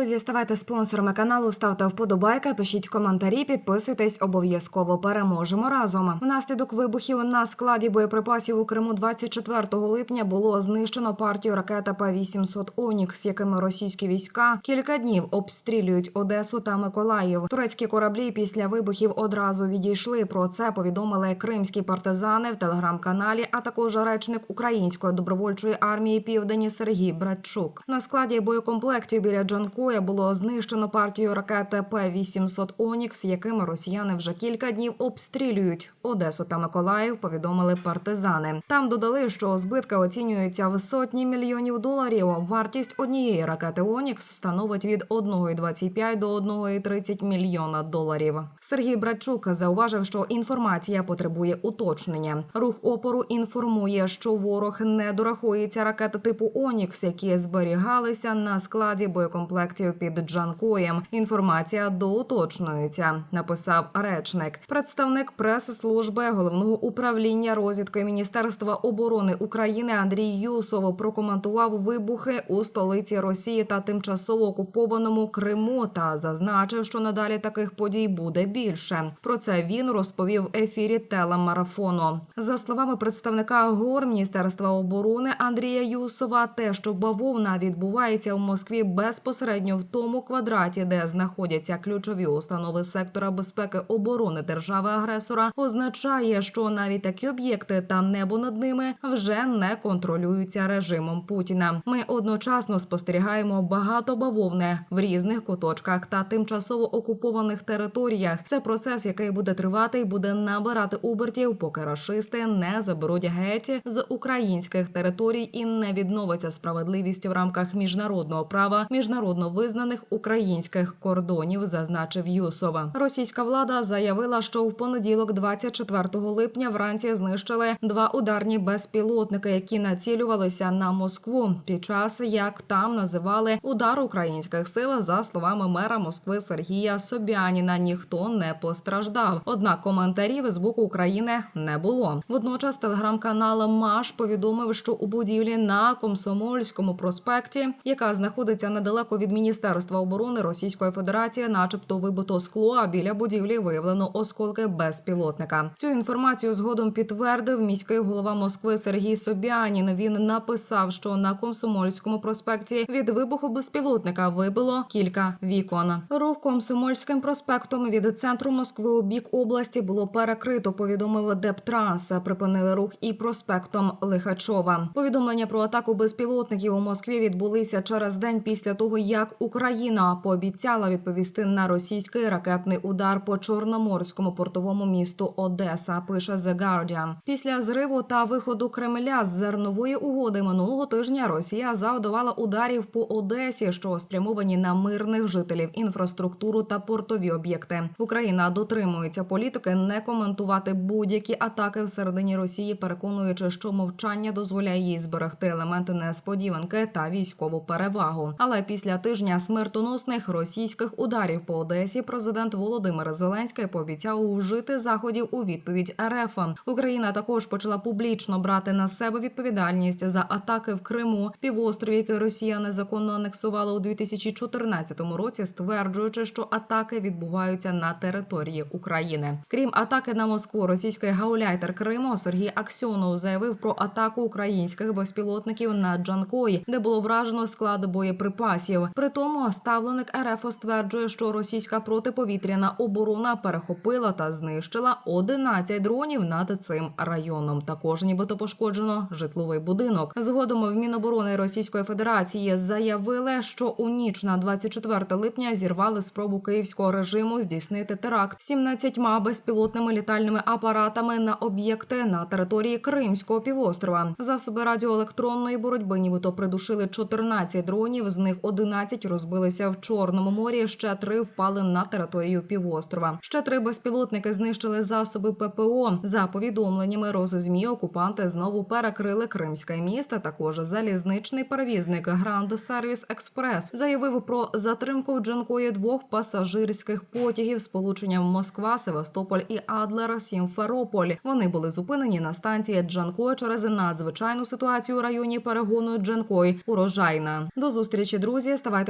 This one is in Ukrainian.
Друзі, ставайте спонсорами каналу, ставте вподобайки, пишіть коментарі, підписуйтесь, обов'язково переможемо разом. Внаслідок вибухів на складі боєприпасів у Криму 24 липня було знищено партію ракет П-800 Онікс, якими російські війська кілька днів обстрілюють Одесу та Миколаїв. Турецькі кораблі після вибухів одразу відійшли. Про це повідомили кримські партизани в телеграм-каналі, а також речник української добровольчої армії Південні Сергій Братчук. На складі боєкомплектів біля Джанкоя було знищено партію ракети П-800 Онікс, якими росіяни вже кілька днів обстрілюють Одесу та Миколаїв. Повідомили партизани. Там додали, що збитки оцінюються в сотні мільйонів доларів. Вартість однієї ракети Онікс становить від 1,25 до 1,30 мільйона доларів. Сергій Братчук зауважив, що інформація потребує уточнення. Рух опору інформує, що ворог не дорахується ракети типу Онікс, які зберігалися на складі боєкомплектів під Джанкоєм. Інформація доуточнюється, написав речник. Представник прес-служби головного управління розвідки Міністерства оборони України Андрій Юсов прокоментував вибухи у столиці Росії та тимчасово окупованому Криму та зазначив, що надалі таких подій буде більше. Про це він розповів в ефірі телемарафону. За словами представника ГОР Міністерства оборони Андрія Юсова, те, що бавовна відбувається у Москві безпосередньо в тому квадраті, де знаходяться ключові установи сектора безпеки оборони держави-агресора, означає, що навіть такі об'єкти та небо над ними вже не контролюються режимом Путіна. Ми одночасно спостерігаємо багато бавовни в різних куточках та тимчасово окупованих територіях. Це процес, який буде тривати і буде набирати обертів, поки рашисти не заберуть геть з українських територій і не відновиться справедливість в рамках міжнародного права міжнародно визнаних українських кордонів, зазначив Юсова. Російська влада заявила, що в понеділок, 24 липня, вранці знищили два ударні безпілотники, які націлювалися на Москву. Під час як там називали удар українських сил, за словами мера Москви Сергія Собяніна, ніхто не постраждав. Однак коментарів з боку України не було. Водночас телеграм-канал Маш повідомив, що у будівлі на Комсомольському проспекті, яка знаходиться недалеко від Міністерства оборони Російської Федерації, начебто вибито скло, а біля будівлі виявлено осколки безпілотника. Цю інформацію згодом підтвердив міський голова Москви Сергій Собянін. Він написав, що на Комсомольському проспекті від вибуху безпілотника вибило кілька вікон. Рух Комсомольським проспектом від центру Москви у бік області було перекрито. Повідомив Дептранс. Припинили рух і проспектом Лихачова. Повідомлення про атаку безпілотників у Москві відбулися через день після того, як Україна пообіцяла відповісти на російський ракетний удар по чорноморському портовому місту Одеса. Пише The Guardian. Після зриву та виходу Кремля з зернової угоди минулого тижня Росія завдавала ударів по Одесі, що спрямовані на мирних жителів, інфраструктуру та портові об'єкти. Україна дотримується політики не коментувати будь-які атаки всередині Росії, переконуючи, що мовчання дозволяє їй зберегти елементи несподіванки та військову перевагу. Але після тижня смертоносних російських ударів по Одесі президент Володимир Зеленський пообіцяв вжити заходів у відповідь РФ. Україна також почала публічно брати на себе відповідальність за атаки в Криму, півострові, який Росія незаконно анексувала у 2014 році, стверджуючи, що атаки відбуваються на території України. Крім атаки на Москву, російський гауляйтер Криму Сергій Аксьонов заявив про атаку українських безпілотників на Джанкой, де було вражено склад боєприпасів. При тому ставленик РФ стверджує, що російська протиповітряна оборона перехопила та знищила 11 дронів над цим районом. Також нібито пошкоджено житловий будинок. Згодом в Міноборони Російської Федерації заявили, що у ніч на 24 липня зірвали спробу київського режиму здійснити теракт 17 безпілотними літальними апаратами на об'єкти на території Кримського півострова. Засоби радіоелектронної боротьби нібито придушили 14 дронів. З них 11 розбилися в Чорному морі. Ще три впали на територію півострова. Ще три безпілотники знищили засоби ППО. За повідомленнями Роззмі, окупанти знову перекрили Кримське місто. Також залізничний перевізник Гранд Сервіс Експрес заявив про затримку в Джанкої двох пасажирських потягів з полученням Москва, Севастополь і Адлер Сімферополь. Вони були зупинені на станції Джанкой через надзвичайну ситуацію у районі перегону Джанкой урожайна. До зустрічі, друзі. Ставайте